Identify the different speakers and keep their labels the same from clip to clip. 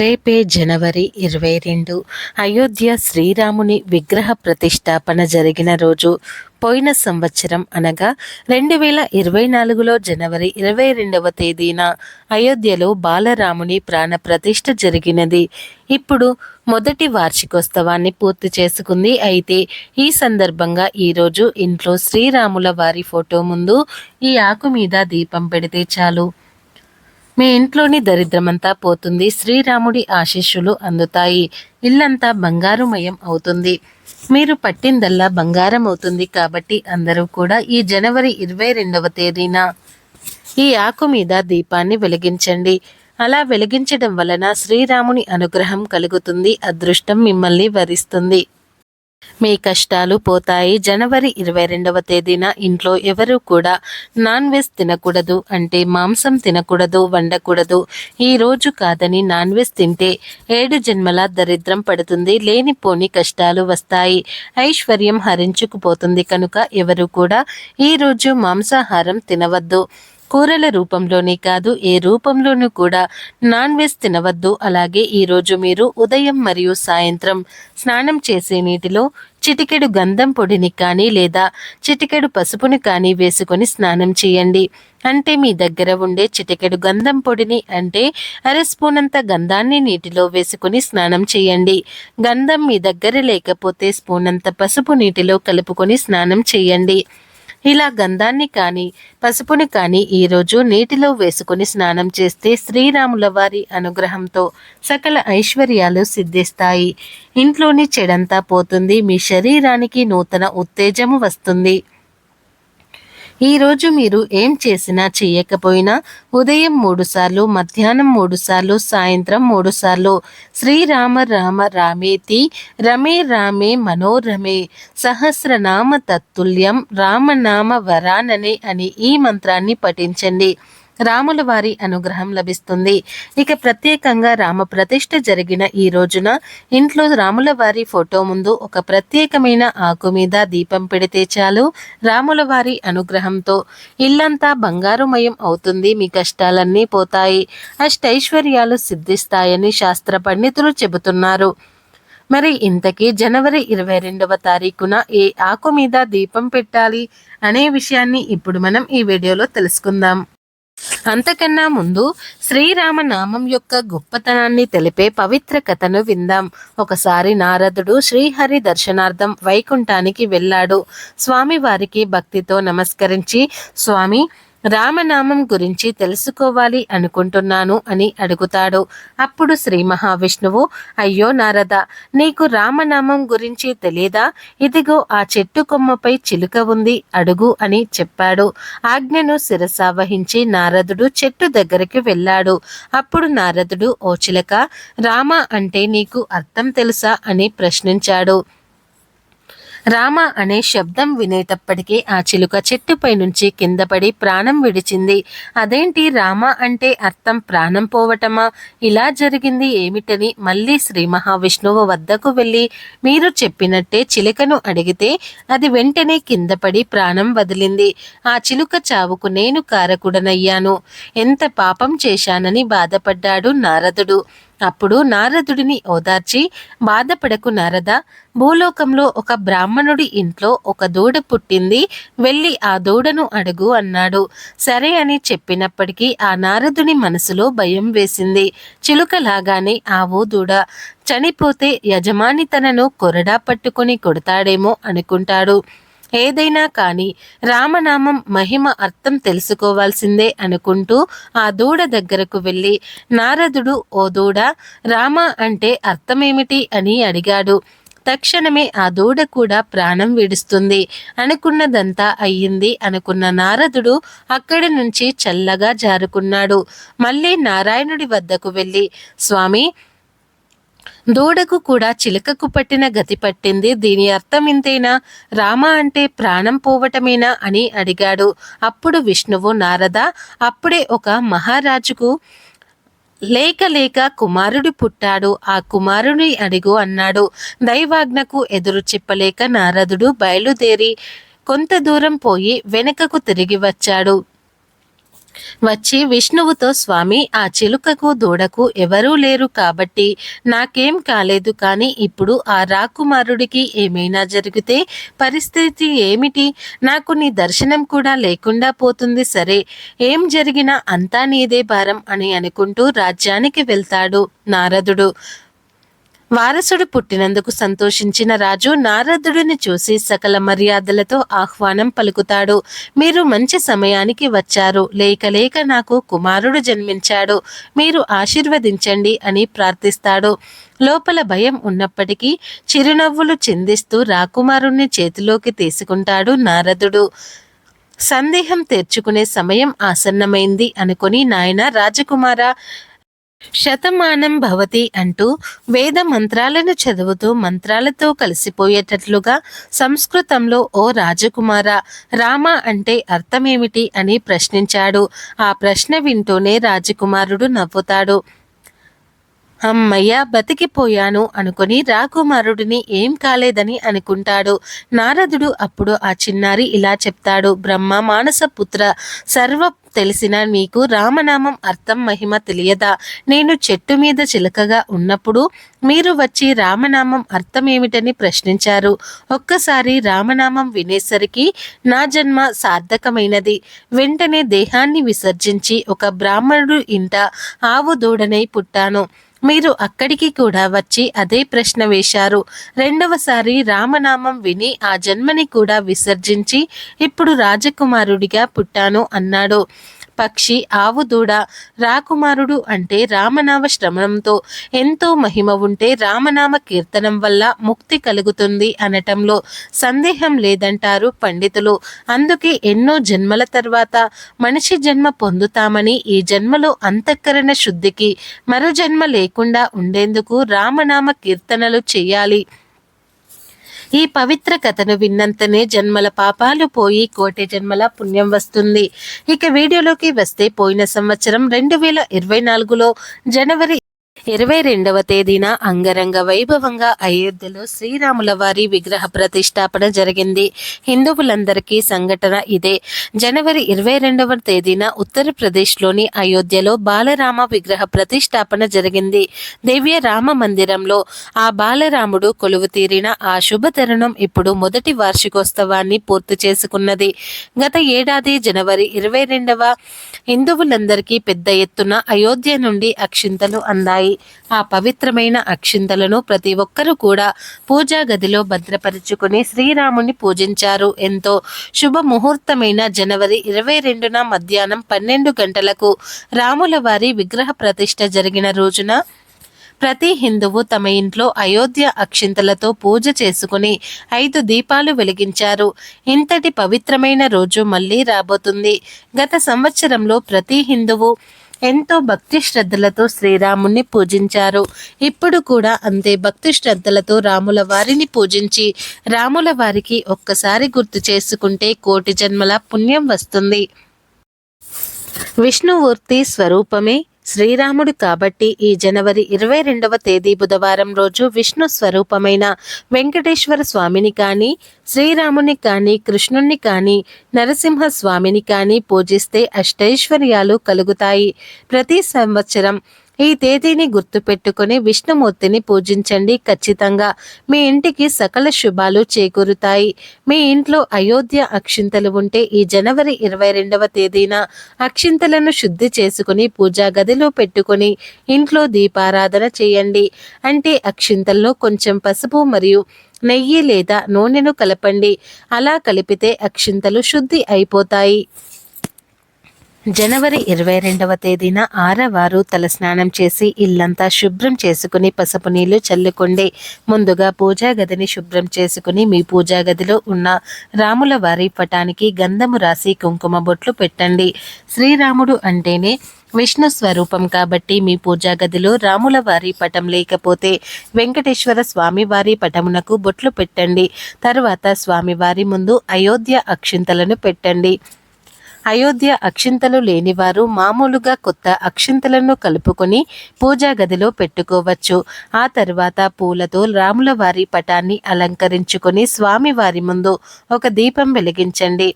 Speaker 1: రేపే జనవరి ఇరవై రెండు. అయోధ్య శ్రీరాముని విగ్రహ ప్రతిష్టాపన జరిగిన రోజు పోయిన సంవత్సరం అనగా రెండు వేల ఇరవై నాలుగులో జనవరి ఇరవై రెండవ తేదీన అయోధ్యలో బాలరాముని ప్రాణ ప్రతిష్ఠ జరిగినది. ఇప్పుడు మొదటి వార్షికోత్సవాన్ని పూర్తి చేసుకుంది. అయితే ఈ సందర్భంగా ఈరోజు ఇంట్లో శ్రీరాముల వారి ఫోటో ముందు ఈ ఆకు మీద దీపం పెడితే చాలు. మీ ఇంట్లోని దరిద్రమంతా పోతుంది శ్రీరాముడి ఆశీస్సులు అందుతాయి. ఇల్లంతా బంగారుమయం అవుతుంది. మీరు పట్టిందల్లా బంగారం అవుతుంది కాబట్టి అందరూ కూడా ఈ జనవరి ఇరవై రెండవ తేదీన ఈ ఆకు మీద దీపాన్ని వెలిగించండి. అలా వెలిగించడం వలన శ్రీరాముని అనుగ్రహం కలుగుతుంది అదృష్టం మిమ్మల్ని వరిస్తుంది. మీ కష్టాలు పోతాయి. జనవరి ఇరవై రెండవ తేదీన ఇంట్లో ఎవరు కూడా నాన్ వెజ్ తినకూడదు. అంటే మాంసం తినకూడదు వండకూడదు. ఈ రోజు కాదని నాన్ వెజ్ తింటే ఏడు జన్మల దరిద్రం పడుతుంది. లేనిపోని కష్టాలు వస్తాయి. ఐశ్వర్యం హరించుకుపోతుంది. కనుక ఎవరు కూడా ఈ రోజు మాంసాహారం తినవద్దు. కూరల రూపంలోనే కాదు ఏ రూపంలోనూ కూడా నాన్ వెజ్ తినవద్దు. అలాగే ఈరోజు మీరు ఉదయం మరియు సాయంత్రం స్నానం చేసే నీటిలో చిటికెడు గంధం పొడిని కానీ లేదా చిటికెడు పసుపుని కానీ వేసుకొని స్నానం చేయండి. అంటే మీ దగ్గర ఉండే చిటికెడు గంధం పొడిని అంటే అర స్పూన్ అంత గంధాన్ని నీటిలో వేసుకొని స్నానం చేయండి. గంధం మీ దగ్గర లేకపోతే స్పూన్ అంత పసుపు నీటిలో కలుపుకొని స్నానం చేయండి. ఇలా గంధాన్ని కానీ పసుపుని కానీ ఈరోజు నీటిలో వేసుకుని స్నానం చేస్తే శ్రీరాముల వారి అనుగ్రహంతో సకల ఐశ్వర్యాలు సిద్ధిస్తాయి. ఇంట్లోని చెడంతా పోతుంది. మీ శరీరానికి నూతన ఉత్తేజము వస్తుంది. ఈరోజు మీరు ఏం చేసినా చేయకపోయినా ఉదయం మూడుసార్లు మధ్యాహ్నం మూడుసార్లు సాయంత్రం మూడుసార్లు శ్రీరామ రామ రామేతి రమే రామే మనోరమే సహస్రనామ తత్తుల్యం రామనామ వరాననే అని ఈ మంత్రాన్ని పఠించండి. రాముల వారి అనుగ్రహం లభిస్తుంది. ఇక ప్రత్యేకంగా రామ ప్రతిష్ఠ జరిగిన ఈ రోజున ఇంట్లో రాముల వారి ఫోటో ముందు ఒక ప్రత్యేకమైన ఆకు మీద దీపం పెడితే చాలు. రాముల వారి అనుగ్రహంతో ఇల్లంతా బంగారుమయం అవుతుంది. మీ కష్టాలన్నీ పోతాయి. అష్టైశ్వర్యాలు సిద్ధిస్తాయని శాస్త్ర పండితులు చెబుతున్నారు. మరి ఇంతకీ జనవరి ఇరవై రెండవ తారీఖున ఏ ఆకు మీద దీపం పెట్టాలి అనే విషయాన్ని ఇప్పుడు మనం ఈ వీడియోలో తెలుసుకుందాం. అంతకన్నా ముందు శ్రీరామ నామం యొక్క గొప్పతనాన్ని తెలిపే పవిత్ర కథను విందాం. ఒకసారి నారదుడు శ్రీహరి దర్శనార్థం వైకుంఠానికి వెళ్ళాడు. స్వామివారికి భక్తితో నమస్కరించి స్వామి రామనామం గురించి తెలుసుకోవాలి అనుకుంటున్నాను అని అడుగుతాడు. అప్పుడు శ్రీ మహావిష్ణువు అయ్యో నారద నీకు రామనామం గురించి తెలియదా ఇదిగో ఆ చెట్టు కొమ్మపై చిలుక ఉంది అడుగు అని చెప్పాడు. ఆజ్ఞను శిరసావహించి నారదుడు చెట్టు దగ్గరికి వెళ్ళాడు. అప్పుడు నారదుడు ఓ చిలక రామ అంటే నీకు అర్థం తెలుసా? అని ప్రశ్నించాడు. రామ అనే శబ్దం వినేటప్పటికీ ఆ చిలుక చెట్టుపై నుంచి కిందపడి ప్రాణం విడిచింది. అదేంటి రామ అంటే అర్థం ప్రాణం పోవటమా? ఇలా జరిగింది ఏమిటని మళ్ళీ శ్రీ మహావిష్ణువు వద్దకు వెళ్ళి మీరు చెప్పినట్టే చిలుకను అడిగితే అది వెంటనే కిందపడి ప్రాణం వదిలింది. ఆ చిలుక చావుకు నేను కారకుడనయ్యాను. ఎంత పాపం చేశానని బాధపడ్డాడు నారదుడు. అప్పుడు నారదుడిని ఓదార్చి బాధపడకు నారద. భూలోకంలో ఒక బ్రాహ్మణుడి ఇంట్లో ఒక దూడ పుట్టింది. వెళ్ళి ఆ దూడను అడుగు అన్నాడు. సరే అని చెప్పినప్పటికీ ఆ నారదుని మనసులో భయం వేసింది. చిలుకలాగానే ఆవు దూడ చనిపోతే యజమాని తనను కొరడా పట్టుకొని కొడతాడేమో అనుకుంటాడు. ఏదైనా కానీ రామనామం మహిమ అర్థం తెలుసుకోవాల్సిందే అనుకుంటూ ఆ దూడ దగ్గరకు వెళ్ళి నారదుడు ఓ దూడ రామ అంటే అర్థమేమిటి? అని అడిగాడు. తక్షణమే ఆ దూడ కూడా ప్రాణం విడుస్తుంది. అనుకున్నదంతా అయ్యింది అనుకున్న నారదుడు అక్కడి నుంచి చల్లగా జారుకున్నాడు. మళ్ళీ నారాయణుడి వద్దకు వెళ్ళి స్వామి దూడకు కూడా చిలకకు పట్టిన గతి పట్టింది. దీని అర్థం ఇంతేనా? రామ అంటే ప్రాణం పోవటమేనా అని అడిగాడు. అప్పుడు విష్ణువు నారద అప్పుడే ఒక మహారాజుకు లేక లేక కుమారుడు పుట్టాడు. ఆ కుమారుని అడిగు అన్నాడు. దైవాజ్ఞకు ఎదురు చెప్పలేక నారదుడు బయలుదేరి కొంత దూరం పోయి వెనుకకు తిరిగి వచ్చాడు. వచ్చి విష్ణువుతో స్వామి ఆ చిలుకకు దూడకు ఎవరూ లేరు కాబట్టి నాకేం కాలేదు కానీ ఇప్పుడు ఆ రాకుమారుడికి ఏమైనా జరిగితే పరిస్థితి ఏమిటి? నాకు నీ దర్శనం కూడా లేకుండా పోతుంది సరే. ఏం జరిగినా అంతా నీదే భారం అని అనుకుంటూ రాజ్యానికి వెళ్తాడు నారదుడు. వారసుడు పుట్టినందుకు సంతోషించిన రాజు నారదుడిని చూసి సకల మర్యాదలతో ఆహ్వానం పలుకుతాడు. మీరు మంచి సమయానికి వచ్చారు. లేక లేక నాకు కుమారుడు జన్మించాడు. మీరు ఆశీర్వదించండి అని ప్రార్థిస్తాడు. లోపల భయం ఉన్నప్పటికీ చిరునవ్వులు చిందిస్తూ రాకుమారుణ్ణి చేతిలోకి తీసుకుంటాడు నారదుడు. సందేహం తెర్చుకునే సమయం ఆసన్నమైంది అనుకుని నాయన రాజకుమార శతమానం భవతి అంటూ వేద మంత్రాలను చదువుతూ మంత్రాలతో కలిసిపోయేటట్లుగా సంస్కృతంలో ఓ రాజకుమార రామ అంటే అర్థమేమిటి అని ప్రశ్నించాడు. ఆ ప్రశ్న వింటూనే రాజకుమారుడు నవ్వుతాడు. అమ్మయ్య బతికిపోయాను అనుకుని రాకుమారుడిని ఏం కాలేదని అనుకుంటాడు. నారదుడు అప్పుడు ఆ చిన్నారి ఇలా చెప్తాడు. బ్రహ్మ మానస పుత్ర సర్వ తెలిసినా నీకు రామనామం అర్థం మహిమ తెలియదా? నేను చెట్టు మీద చిలకగా ఉన్నప్పుడు మీరు వచ్చి రామనామం అర్థం ఏమిటని ప్రశ్నించారు. ఒక్కసారి రామనామం వినేసరికి నా జన్మ సార్థకమైనది. వెంటనే దేహాన్ని విసర్జించి ఒక బ్రాహ్మణుడు ఇంట ఆవు దూడనై పుట్టాను. మీరు అక్కడికి కూడా వచ్చి అదే ప్రశ్న వేశారు. రెండవసారి రామనామం విని ఆ జన్మని కూడా విసర్జించి ఇప్పుడు రాజకుమారుడిగా పుట్టాను అన్నాడు. పక్షి ఆవు దూడ రాకుమారుడు అంటే రామనామ శ్రవణంతో ఎంతో మహిమ ఉంటే రామనామ కీర్తనం వల్ల ముక్తి కలుగుతుంది అనటంలో సందేహం లేదంటారు పండితులు. అందుకే ఎన్నో జన్మల తర్వాత మనిషి జన్మ పొందుతామని ఈ జన్మలో అంతఃకరణ శుద్ధికి మరో జన్మ లేకుండా ఉండేందుకు రామనామ కీర్తనలు చేయాలి. ఈ పవిత్ర కథను విన్నంతనే జన్మల పాపాలు పోయి కోటి జన్మల పుణ్యం వస్తుంది. ఇక వీడియోలోకి వస్తే పోయిన సంవత్సరం రెండు వేల ఇరవై నాలుగులో జనవరి ఇరవై రెండవ తేదీన అంగరంగ వైభవంగా అయోధ్యలో శ్రీరాముల వారి విగ్రహ ప్రతిష్టాపన జరిగింది. హిందువులందరికీ సంఘటన ఇదే. జనవరి ఇరవై రెండవ తేదీన ఉత్తరప్రదేశ్లోని అయోధ్యలో బాలరామ విగ్రహ ప్రతిష్టాపన జరిగింది. దివ్య రామ మందిరంలో ఆ బాలరాముడు కొలువు తీరిన ఆ శుభతరుణం ఇప్పుడు మొదటి వార్షికోత్సవాన్ని పూర్తి చేసుకున్నది. గత ఏడాది జనవరి ఇరవై రెండవ హిందువులందరికీ పెద్ద ఎత్తున అయోధ్య నుండి అక్షింతలు అందాయి. ఆ పవిత్రమైన అక్షింతలను ప్రతి ఒక్కరూ కూడా పూజా గదిలో భద్రపరుచుకుని శ్రీరాముని పూజించారు. ఎంతో శుభ ముహూర్తమైన జనవరి ఇరవై రెండున మధ్యాహ్నం పన్నెండు గంటలకు రాముల వారి విగ్రహ ప్రతిష్ట జరిగిన రోజున ప్రతి హిందువు తమ ఇంట్లో అయోధ్య అక్షింతలతో పూజ చేసుకుని ఐదు దీపాలు వెలిగించారు. ఇంతటి పవిత్రమైన రోజు మళ్ళీ రాబోతుంది. గత సంవత్సరంలో ప్రతి హిందువు ఎంతో భక్తి శ్రద్ధలతో శ్రీరాముణ్ణి పూజించారు. ఇప్పుడు కూడా అంతే భక్తి శ్రద్ధలతో రాముల వారిని పూజించి రాముల వారికి ఒక్కసారి గుర్తు చేసుకుంటే కోటి జన్మల పుణ్యం వస్తుంది. విష్ణుమూర్తి స్వరూపమే శ్రీరాముడు కాబట్టి ఈ జనవరి ఇరవై రెండవ తేదీ బుధవారం రోజు విష్ణు స్వరూపమైన వెంకటేశ్వర స్వామిని కానీ శ్రీరాముని కానీ కృష్ణుణ్ణి కానీ నరసింహ స్వామిని కానీ పూజిస్తే అష్టైశ్వర్యాలు కలుగుతాయి. ప్రతి సంవత్సరం ఈ తేదీని గుర్తుపెట్టుకుని విష్ణుమూర్తిని పూజించండి ఖచ్చితంగా. మీ ఇంటికి సకల శుభాలు చేకూరుతాయి. మీ ఇంట్లో అయోధ్య అక్షింతలు ఉంటే ఈ జనవరి ఇరవై రెండవ తేదీన అక్షింతలను శుద్ధి చేసుకుని పూజా గదిలో పెట్టుకుని ఇంట్లో దీపారాధన చేయండి. అంటే అక్షింతల్లో కొంచెం పసుపు మరియు నెయ్యి లేదా నూనెను కలపండి. అలా కలిపితే అక్షింతలు శుద్ధి అయిపోతాయి. జనవరి ఇరవై రెండవ తేదీన ఆరవారు తలస్నానం చేసి ఇల్లంతా శుభ్రం చేసుకుని పసుపు నీళ్ళు చల్లుకోండి. ముందుగా పూజా గదిని శుభ్రం చేసుకుని మీ పూజా గదిలో ఉన్న రాముల వారి పటానికి గంధము రాసి కుంకుమ బొట్లు పెట్టండి. శ్రీరాముడు అంటేనే విష్ణు స్వరూపం కాబట్టి మీ పూజా గదిలో రాముల వారి పటం లేకపోతే వెంకటేశ్వర స్వామి వారి పటమునకు బొట్లు పెట్టండి. తర్వాత స్వామివారి ముందు అయోధ్య అక్షింతలను పెట్టండి. అయోధ్య అక్షింతలు లేనివారు మామూలుగా కొత్త అక్షింతలను కలుపుకొని పూజా గదిలో పెట్టుకోవచ్చు. ఆ తర్వాత పూలతో రాముల వారి పటాన్ని అలంకరించుకొని స్వామివారి ముందు ఒక దీపం వెలిగించండి.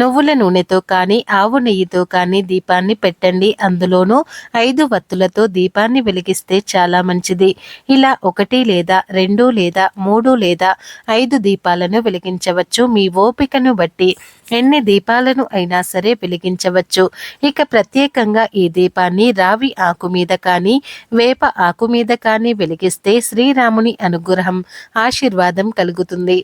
Speaker 1: నువ్వుల నూనెతో కానీ ఆవు నెయ్యితో కానీ దీపాన్ని పెట్టండి. అందులోనూ ఐదు వత్తులతో దీపాన్ని వెలిగిస్తే చాలా మంచిది. ఇలా ఒకటి లేదా రెండు లేదా మూడు లేదా ఐదు దీపాలను వెలిగించవచ్చు. మీ ఓపికను బట్టి ఎన్ని దీపాలను అయినా సరే వెలిగించవచ్చు. ఇక ప్రత్యేకంగా ఈ దీపాన్ని రావి ఆకు మీద కానీ వేప ఆకు మీద కానీ వెలిగిస్తే శ్రీరాముని అనుగ్రహం ఆశీర్వాదం కలుగుతుంది.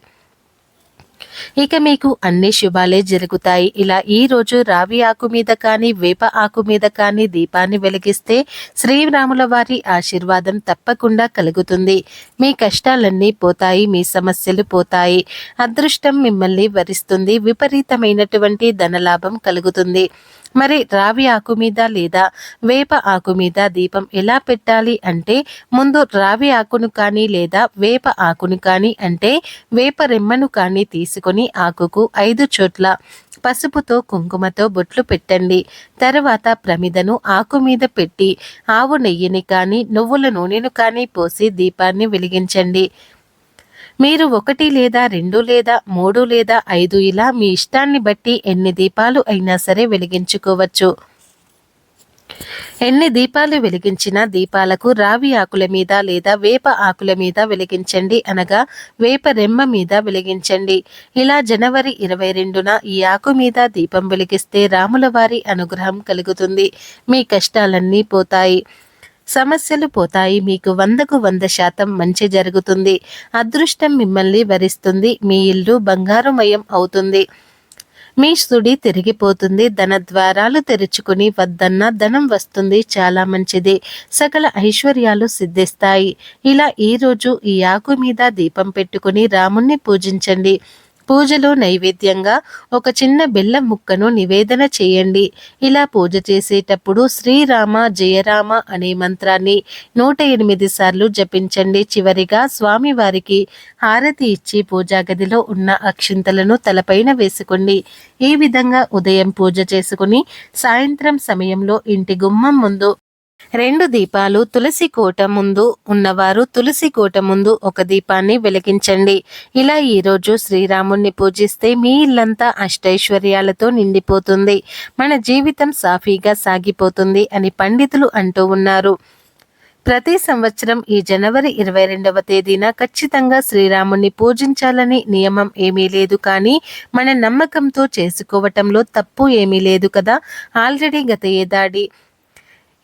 Speaker 1: ఇక మీకు అన్ని శుభాలే జరుగుతాయి. ఇలా ఈ రోజు రావి ఆకు మీద కానీ వేప ఆకు మీద కానీ దీపాన్ని వెలిగిస్తే శ్రీరాముల వారి ఆశీర్వాదం తప్పకుండా కలుగుతుంది. మీ కష్టాలన్నీ పోతాయి మీ సమస్యలు పోతాయి. అదృష్టం మిమ్మల్ని వరిస్తుంది. విపరీతమైనటువంటి ధనలాభం కలుగుతుంది. మరి రావి ఆకు మీద లేదా వేప ఆకు మీద దీపం ఎలా పెట్టాలి అంటే ముందు రావి ఆకును కానీ లేదా వేప ఆకును కానీ అంటే వేప రెమ్మను కానీ తీసుకు తీసుకొని ఆకుకు ఐదు చోట్ల పసుపుతో కుంకుమతో బొట్లు పెట్టండి. తర్వాత ప్రమిదను ఆకు మీద పెట్టి ఆవు నెయ్యిని కానీ నువ్వుల నూనెను కానీ పోసి దీపాన్ని వెలిగించండి. మీరు ఒకటి లేదా రెండు లేదా మూడు లేదా ఐదు ఇలా మీ ఇష్టాన్ని బట్టి ఎన్ని దీపాలు అయినా సరే వెలిగించుకోవచ్చు. ఎన్ని దీపాలు వెలిగించినా దీపాలకు రావి ఆకుల మీద లేదా వేప ఆకుల మీద వెలిగించండి అనగా వేప రెమ్మ మీద వెలిగించండి. ఇలా జనవరి ఇరవై రెండున ఈ ఆకు మీద దీపం వెలిగిస్తే రాముల వారి అనుగ్రహం కలుగుతుంది. మీ కష్టాలన్నీ పోతాయి. సమస్యలు పోతాయి. మీకు వందకు వంద శాతం మంచి జరుగుతుంది. అదృష్టం మిమ్మల్ని వరిస్తుంది. మీ ఇల్లు బంగారుమయం అవుతుంది. మీ సుడి తిరిగిపోతుంది ధన ద్వారాలు తెరుచుకుని వద్దన్న ధనం వస్తుంది చాలా మంచిది. సకల ఐశ్వర్యాలు సిద్ధిస్తాయి. ఇలా ఈరోజు ఈ ఆకు మీద దీపం పెట్టుకుని రాముణ్ణి పూజించండి. పూజలో నైవేద్యంగా ఒక చిన్న బెల్లం ముక్కను నివేదన చేయండి. ఇలా పూజ చేసేటప్పుడు శ్రీరామ జయరామ అనే మంత్రాన్ని నూట ఎనిమిది సార్లు జపించండి. చివరిగా స్వామివారికి హారతి ఇచ్చి పూజా గదిలో ఉన్న అక్షింతలను తలపైన వేసుకోండి. ఈ విధంగా ఉదయం పూజ చేసుకుని సాయంత్రం సమయంలో ఇంటి గుమ్మం ముందు రెండు దీపాలు తులసి కోట ముందు ఉన్నవారు తులసి కోట ముందు ఒక దీపాన్ని వెలిగించండి. ఇలా ఈరోజు శ్రీరాముణ్ణి పూజిస్తే మీ ఇల్లంతా అష్టైశ్వర్యాలతో నిండిపోతుంది. మన జీవితం సాఫీగా సాగిపోతుంది అని పండితులు అంటూ ఉన్నారు. ప్రతి సంవత్సరం ఈ జనవరి ఇరవై రెండవ తేదీన ఖచ్చితంగా శ్రీరాముణ్ణి పూజించాలని నియమం ఏమీ లేదు కానీ మన నమ్మకంతో చేసుకోవటంలో తప్పు ఏమీ లేదు కదా. ఆల్రెడీ గత ఏదాడి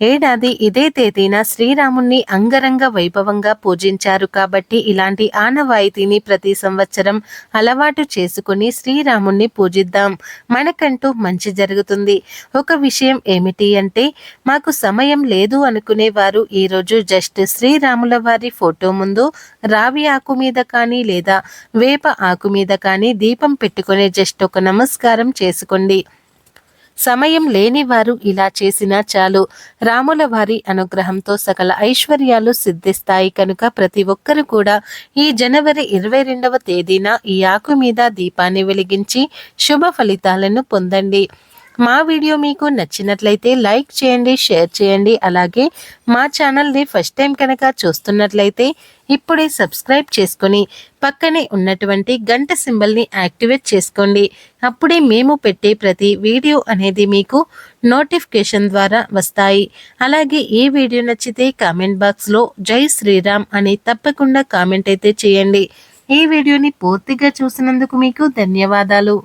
Speaker 1: ఏడాది ఇదే తేదీన శ్రీరాముణ్ణి అంగరంగ వైభవంగా పూజించారు కాబట్టి ఇలాంటి ఆనవాయితీని ప్రతి సంవత్సరం అలవాటు చేసుకుని శ్రీరాముణ్ణి పూజిద్దాం. మనకంటూ మంచి జరుగుతుంది. ఒక విషయం ఏమిటి అంటే మాకు సమయం లేదు అనుకునేవారు ఈరోజు జస్ట్ శ్రీరాముల వారి ఫోటో ముందు రావి ఆకు మీద కానీ లేదా వేప ఆకు మీద కానీ దీపం పెట్టుకునే జస్ట్ ఒక నమస్కారం చేసుకోండి. సమయం లేనివారు ఇలా చేసినా చాలు. రాముల వారి అనుగ్రహంతో సకల ఐశ్వర్యాలు సిద్ధిస్తాయి కనుక ప్రతి ఒక్కరు కూడా ఈ జనవరి ఇరవై రెండవ తేదీన ఈ ఆకు మీద దీపాన్ని వెలిగించి శుభ ఫలితాలను పొందండి. మా వీడియో మీకు నచ్చినట్లయితే లైక్ చేయండి షేర్ చేయండి. అలాగే మా ఛానల్ని ఫస్ట్ టైం కనుక చూస్తున్నట్లయితే ఇప్పుడే సబ్స్క్రైబ్ చేసుకొని పక్కనే ఉన్నటువంటి గంట సింబల్ని యాక్టివేట్ చేసుకోండి. అప్పుడే మేము పెట్టే ప్రతి వీడియో అనేది మీకు నోటిఫికేషన్ ద్వారా వస్తాయి. అలాగే ఈ వీడియో నచ్చితే కామెంట్ బాక్స్లో జై శ్రీరామ్ అని తప్పకుండా కామెంట్ అయితే చేయండి. ఈ వీడియోని పూర్తిగా చూసినందుకు మీకు ధన్యవాదాలు.